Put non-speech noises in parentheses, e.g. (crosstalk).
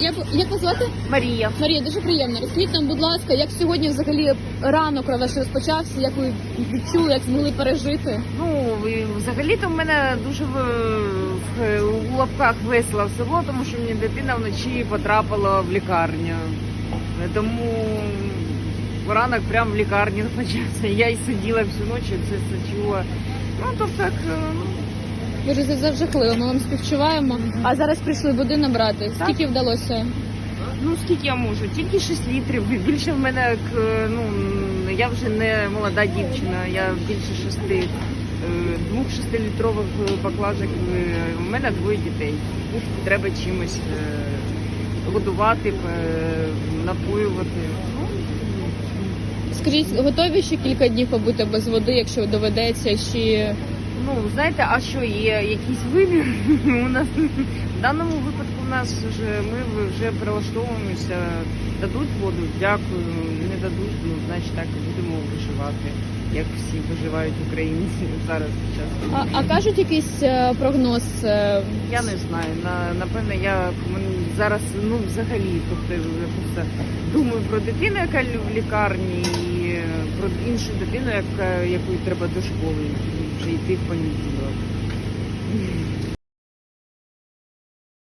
Як, як вас звати? Марія. Марія, дуже приємно. Розкажіть нам, будь ласка, як сьогодні взагалі ранок ваш розпочався, як ви відчули, як змогли пережити? Ну взагалі-то в мене дуже в, в у лапках весело село, тому що мені дитина вночі потрапила в лікарню. Тому ранок прямо в лікарні (laughs) почався. Я й сиділа всю ніч, і це все чула. Ну то так. Ну, Дуже це це жахливо, ми вам співчуваємо. А зараз прийшли води набрати. Скільки вдалося? Ну скільки я можу? Тільки 6 літрів. Більше в мене е, ну я вже не молода дівчина, я більше шести. е, Двох шестилітрових баклажок. е, У мене двоє дітей. Їх треба чимось е, годувати, е, напоювати. Ну, Скажіть, готові ще кілька днів побути без води, якщо доведеться, чи Ну, знаєте, а що є якийсь вибір? (laughs) У нас в даному випадку у нас вже ми вже прилаштовуємося. Дадуть воду, дякую. Не дадуть, ну значить так і будемо виживати, як всі виживають українці (laughs) зараз під час а, а кажуть якийсь е, прогноз? е, Я не знаю. На напевне, я зараз ну взагалі, тобто я просто думаю про дитину, яка лю- в лікарні, і е, про іншу дитину, яка якої треба до школи вже йти в понеділок.